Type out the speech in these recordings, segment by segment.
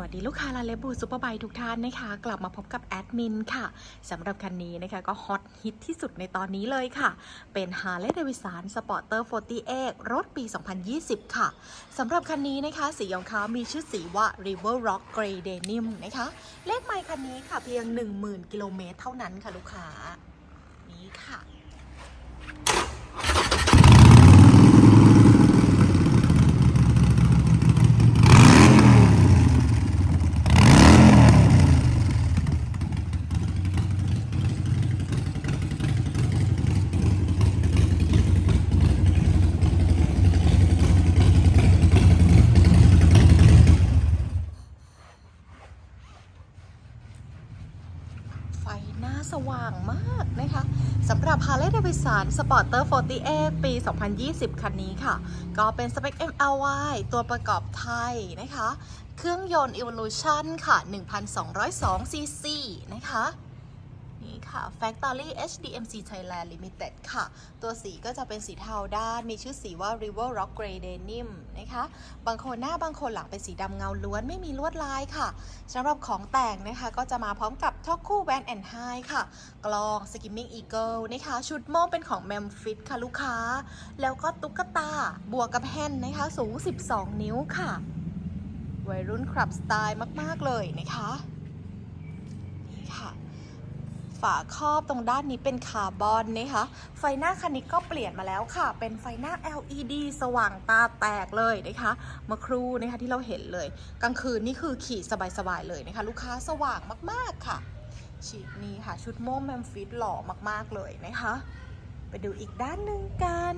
วัสดีลูกค้าลาเลบูซูเปอร์ไบทุกท่านนะคะ กลับมาพบกับแอดมินค่ะสำหรับคันนี้นะคะก็ฮอตฮิตที่สุดในตอนนี้เลยค่ะ เป็น Harley Davidson Sporter 48 รถปี 2020 ค่ะสำหรับคันนี้นะคะสีของเขามีชื่อสีว่า River Rock Grey Denim นะคะ เลขไมล์คันนี้ค่ะเพียง 10,000 กิโลเมตรเท่านั้นค่ะลูกค้า นี้ค่ะ หน้าสว่างมากนะคะสำหรับ Harley Davidson Sporter 48 ปี 2020 คันนี้ค่ะ ก็เป็นสเปค MLY ตัวประกอบไทยนะคะ เครื่องยนต์ Evolution ค่ะ 1,202 cc นะคะ นี่ค่ะ Factory HDMC Thailand Limited ค่ะ ตัวสีก็จะเป็นสีเทาด้าน มีชื่อสีว่า River Rock Grey Denim นะคะ บางคนหน้าบางคนหลังเป็นสีดำเงาล้วนไม่มีลวดลายค่ะสำหรับของแต่งนะคะ ก็จะมาพร้อมกับท็อกคู่แวนแอนไฮค่ะ กลอง Skimming Eagle นะคะ ชุดโม่งเป็นของ Memphis ค่ะลูกค้า แล้วก็ตุ๊กตา บวกกับแฮนด์นะคะ สูง 12 นิ้วค่ะ วัยรุ่นคลับสไตล์มาก ๆ เลยนะคะ นี่ค่ะาครอบตรงด้านนี้เป็นคาร์บอนนะคะ ไฟหน้าคันนี้ก็เปลี่ยนมาแล้วค่ะ เป็นไฟหน้า LED สว่างตาแตกเลยนะคะ เมื่อครู่นะคะที่เราเห็นเลย กลางคืนนี่คือขี่สบายๆเลยนะคะ ลูกค้าสว่างมากๆค่ะชีกนี้ค่ะ ชุดโม่แมมฟิตหล่อมากๆเลยนะคะ ไปดูอีกด้านหนึ่งกัน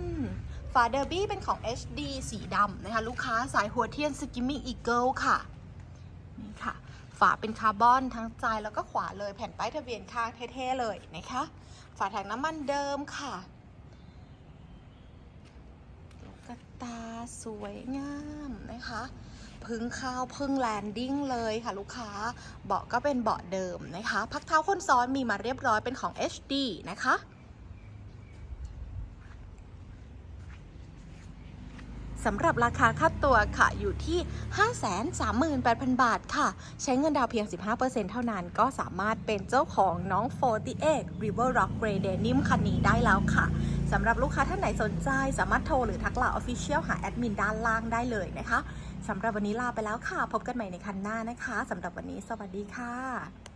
ฝาเดอร์บี้เป็นของ HD สีดำนะคะ ลูกค้าสายหัวเทียน Skimming Eagle ค่ะ นี่ค่ะ ฝาเป็นคาร์บอนทั้งซ้ายแล้วก็ขวาเลยแผ่นป้ายทะเบียนข้างเท่ๆเลยนะคะ ฝาถังน้ำมันเดิมค่ะลูกตาสวยงามนะคะพึ่งข้าวพึ่งแลนดิ้งเลยค่ะลูกค้า เบาะก็เป็นเบาะเดิมนะคะ พักเท้าคนซ้อนมีมาเรียบร้อยเป็นของ HD นะคะ สำหรับราคาค่าตัวค่ะอยู่ที่ 538,000 บาทค่ะ ใช้เงินดาวเพียง 15%เท่านั้นก็สามารถเป็นเจ้าของน้อง 48 River Rock Grey Denim คันนี้ได้แล้วค่ะสำหรับลูกค้าท่านไหนสนใจ สามารถโทรหรือทักไลน์ Official หาแอดมินด้านล่างได้เลยนะคะสำหรับวันนี้ลาไปแล้วค่ะ พบกันใหม่ในคันหน้านะคะสำหรับวันนี้สวัสดีค่ะ